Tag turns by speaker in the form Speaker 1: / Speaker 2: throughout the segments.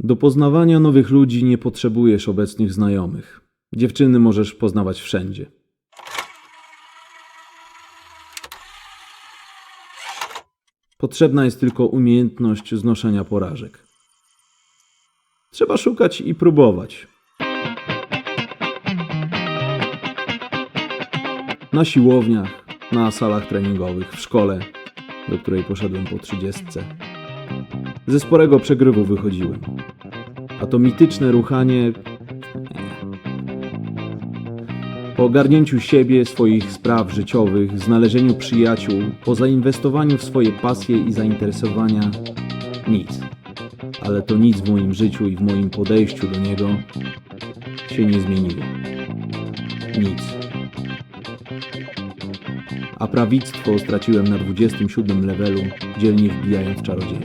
Speaker 1: Do poznawania nowych ludzi nie potrzebujesz obecnych znajomych. Dziewczyny możesz poznawać wszędzie. Potrzebna jest tylko umiejętność znoszenia porażek. Trzeba szukać i próbować. Na siłowniach, na salach treningowych, w szkole, do której poszedłem po trzydziestce. Ze sporego przegrywu wychodziłem. A to mityczne ruchanie. nie. Po ogarnięciu siebie, swoich spraw życiowych, znalezieniu przyjaciół, po zainwestowaniu w swoje pasje i zainteresowania, nic. Ale to nic w moim życiu i w moim podejściu do niego się nie zmieniło. Nic. A prawictwo straciłem na 27 levelu, dzielnie wbijając czarodzieja.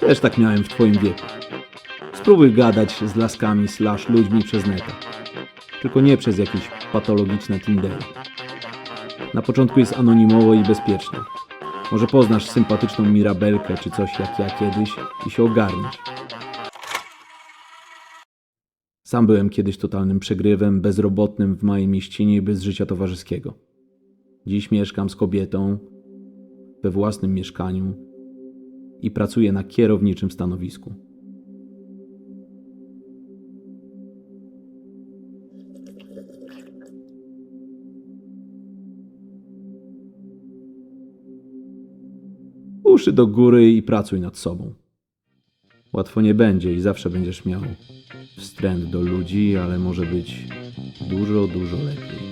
Speaker 1: Też tak miałem w twoim wieku. Spróbuj gadać z laskami slash ludźmi przez neta. Tylko nie przez jakieś patologiczne Tindery. Na początku jest anonimowo i bezpiecznie. Może poznasz sympatyczną Mirabelkę czy coś jak ja kiedyś i się ogarniesz. Sam byłem kiedyś totalnym przegrywem, bezrobotnym w małej mieścinie bez życia towarzyskiego. Dziś mieszkam z kobietą we własnym mieszkaniu i pracuję na kierowniczym stanowisku. Uszy do góry i pracuj nad sobą. Łatwo nie będzie i zawsze będziesz miał wstręt do ludzi, ale może być dużo, dużo lepiej.